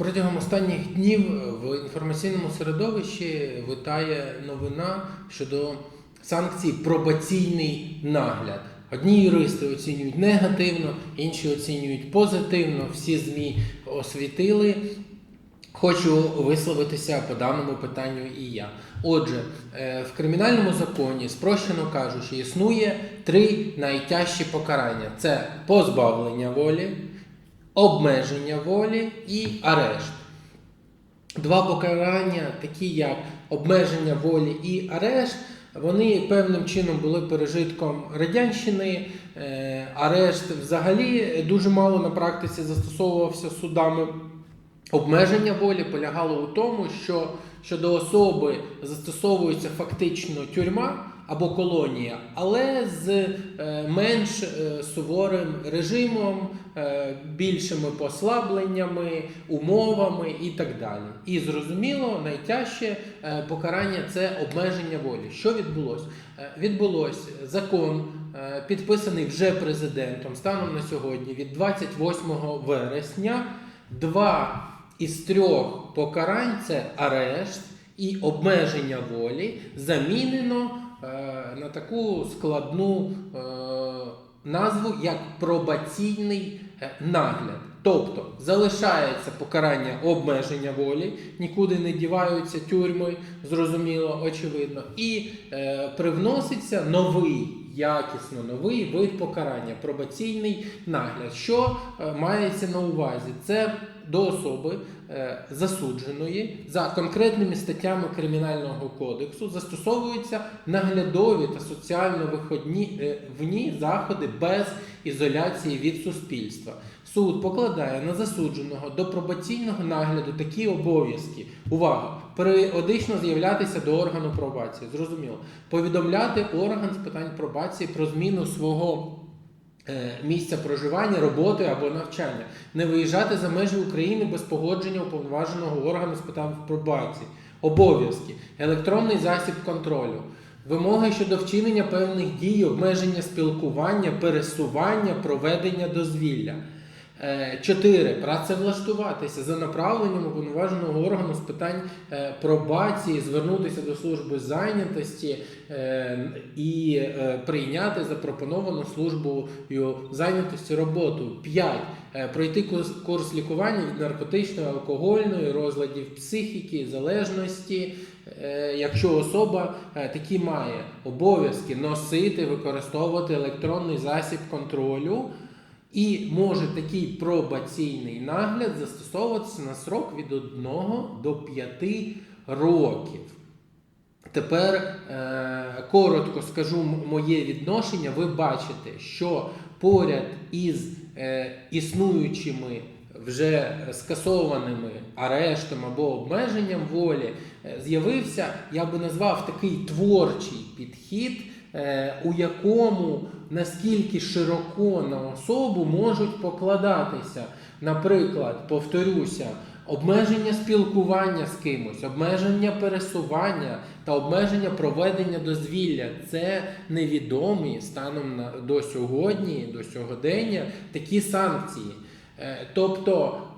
Протягом останніх днів в інформаційному середовищі витає новина щодо санкцій пробаційний нагляд. Одні юристи оцінюють негативно, інші оцінюють позитивно. Всі ЗМІ освітили. Хочу висловитися по даному питанню і я. Отже, е, в кримінальному законі, спрощено кажучи, існує три найтяжчі покарання: це позбавлення волі, обмеження волі і арешт. Два покарання, такі як обмеження волі і арешт, вони певним чином були пережитком радянщини. Е, Арешт взагалі дуже мало на практиці застосовувався судами. Обмеження волі полягало у тому, що щодо особи застосовується фактично тюрма або колонія, але з е, менш е, суворим режимом, е, більшими послабленнями, умовами і так далі. І зрозуміло, найтяжче покарання це обмеження волі. Що відбулося? Відбулось закон, підписаний вже президентом станом на сьогодні від 28 вересня. Два із трьох покарань це арешт і обмеження волі замінено на таку складну е, назву як пробаційний е, нагляд. Тобто залишається покарання обмеження волі, нікуди не діваються тюрми, зрозуміло, очевидно, і е, привноситься новий, якісно новий вид покарання пробаційний нагляд. Що е, мається на увазі? Це до особи е, засудженої за конкретними статтями Кримінального кодексу застосовуються наглядові та соціально виходні е, заходи без ізоляції від суспільства. Суд покладає на засудженого до пробаційного нагляду такі обов'язки. Увага! Періодично з'являтися до органу пробації. Зрозуміло. Повідомляти орган з питань пробації про зміну свого місця проживання, роботи або навчання, не виїжджати за межі України без погодження уповноваженого органу з питань пробації, обов'язки, електронний засіб контролю. Вимоги щодо вчинення певних дій, обмеження спілкування, пересування, проведення дозвілля. Е, Чотири. Працевлаштуватися за направленням уповноваженого органу з питань е, пробації, звернутися до служби зайнятості е, і прийняти запропоновану службою зайнятості роботу. П'ять. Пройти курс, лікування від наркотичної, алкогольної, розладів психіки, залежності, якщо особа такі має обов'язки носити, використовувати електронний засіб контролю, і може такий пробаційний нагляд застосовуватися на срок від 1 до 5 років. Тепер е, коротко скажу моє відношення. Ви бачите, що поряд із е, існуючими вже скасованими арештом або обмеженням волі е, з'явився, я би назвав такий творчий підхід, у якому наскільки широко на особу можуть покладатися, наприклад, повторюся, обмеження спілкування з кимось, обмеження пересування та обмеження проведення дозвілля це невідомі станом на до сьогодні, до сьогодення такі санкції. Е, Тобто е,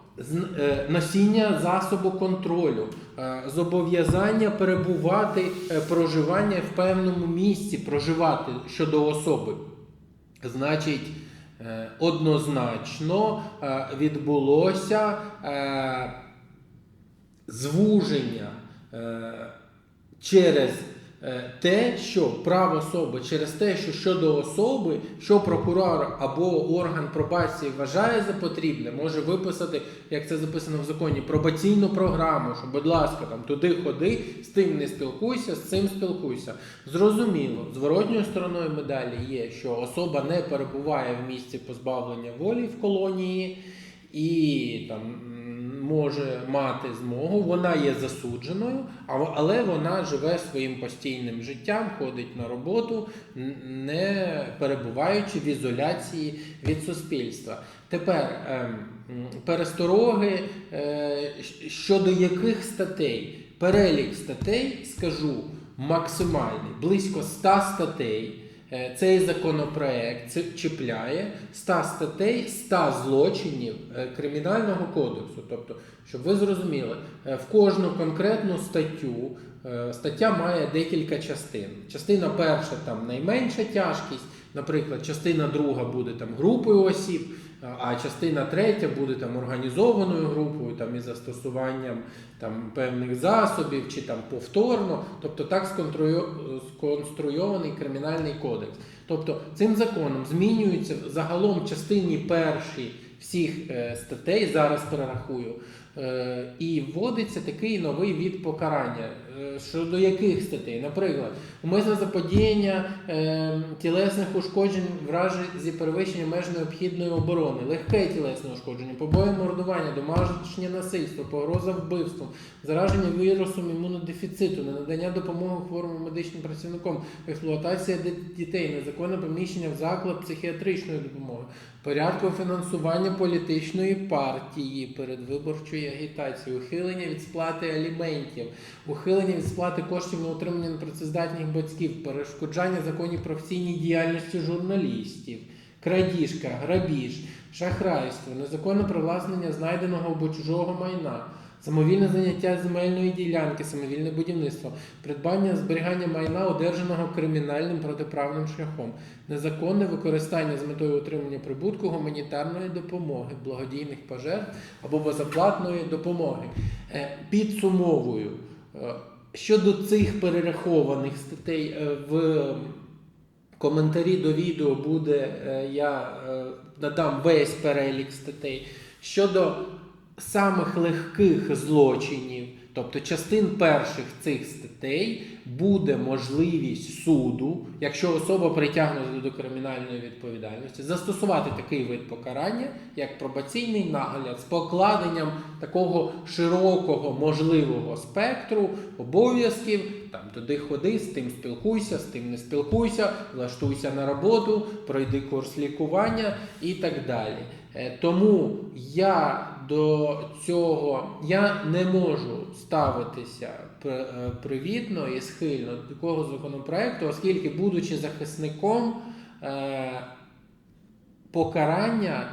носіння засобу контролю, е, зобов'язання перебувати е, проживання в певному місці, проживати щодо особи. Значить, е, однозначно е, відбулося е, звуження е, через е, те, що право особи, через те, що щодо особи, що прокурор або орган пробації вважає за потрібне, може виписати, як це записано в законі, пробаційну програму, що, будь ласка, там туди ходи, з тим не спілкуйся, з цим спілкуйся. Зрозуміло, зворотньою стороною медалі є, що особа не перебуває в місці позбавлення волі в колонії і там може мати змогу, вона є засудженою, але вона живе своїм постійним життям, ходить на роботу, не перебуваючи в ізоляції від суспільства. Тепер ем, перестороги е, щодо яких статей? Перелік статей скажу максимальний, близько 100 статей. Е, цей законопроект чіпляє 100 статей, 100 злочинів е, Кримінального кодексу. Тобто, щоб ви зрозуміли, е, в кожну конкретну статтю стаття має декілька частин. Частина перша там найменша тяжкість, наприклад, частина друга буде там групою осіб. А частина третя буде там організованою групою, там із застосуванням там певних засобів чи там повторно, тобто так сконструйований кримінальний кодекс. Тобто цим законом змінюються загалом частині першій всіх е, статей, зараз перерахую, е, і вводиться такий новий від покарання. Е, Щодо яких статей? Наприклад, умисне заподіяння е, тілесних ушкоджень в разі перевищення меж необхідної оборони, легке тілесне ушкодження, побої мордування, домашнє насильство, погроза вбивством, зараження вірусом імунодефіциту, ненадання допомоги хворим медичним працівникам, експлуатація дітей, незаконне поміщення в заклад психіатричної допомоги, порядку фінансування політичної партії, передвиборчої агітації, ухилення від сплати аліментів, ухилення від сплати коштів на утримання непрацездатних батьків, перешкоджання законній професійній діяльності журналістів, крадіжка, грабіж, шахрайство, незаконне привласнення знайденого або чужого майна. Самовільне заняття земельної ділянки, самовільне будівництво, придбання зберігання майна, одержаного кримінальним протиправним шляхом, незаконне використання з метою отримання прибутку гуманітарної допомоги, благодійних пожертв або безоплатної допомоги. Е, Підсумовую, е, щодо цих перерахованих статей е, в коментарі до відео буде, е, я е, надам весь перелік статей. Щодо самих легких злочинів, тобто частин перших цих статей, буде можливість суду, якщо особа притягнута до кримінальної відповідальності, застосувати такий вид покарання, як пробаційний нагляд з покладенням такого широкого можливого спектру обов'язків. Там туди ходи, з тим спілкуйся, з тим не спілкуйся, влаштуйся на роботу, пройди курс лікування і так далі. Е, Тому я до цього я не можу ставитися е, привітно і схильно до такого законопроекту, оскільки, будучи захисником е, покарання,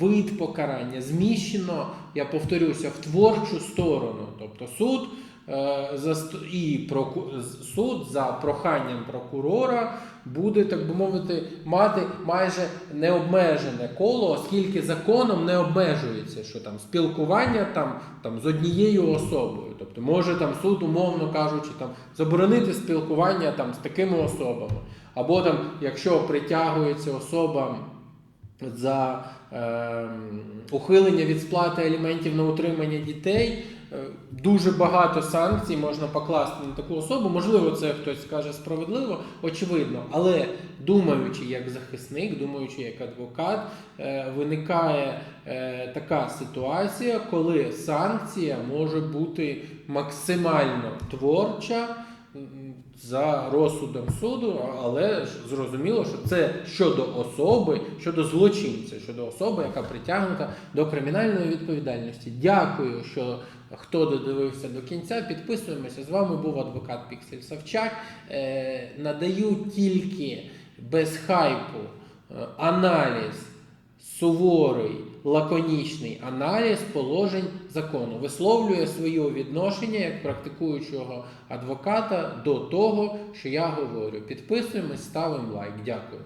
вид покарання зміщено, я повторюся, в творчу сторону. Тобто суд е, і суд за проханням прокурора буде, так би мовити, мати майже необмежене коло, оскільки законом не обмежується, що там спілкування там, там з однією особою. Тобто може там суд, умовно кажучи, там заборонити спілкування там з такими особами. Або там, якщо притягується особа за ем, ухилення від сплати аліментів на утримання дітей. е, Дуже багато санкцій можна покласти на таку особу. Можливо, це хтось скаже справедливо, очевидно. Але думаючи як захисник, думаючи як адвокат, е, виникає е, така ситуація, коли санкція може бути максимально творча. За розсудом суду, але зрозуміло, що це щодо особи, щодо злочинця, щодо особи, яка притягнута до кримінальної відповідальності. Дякую, що хто додивився до кінця. Підписуємося. З вами був адвокат Піксель Савчак. Е, надаю тільки без хайпу е, аналіз суворий, лаконічний аналіз положень закону висловлює своє відношення як практикуючого адвоката до того, що я говорю. Підписуємось, ставимо лайк. Дякую.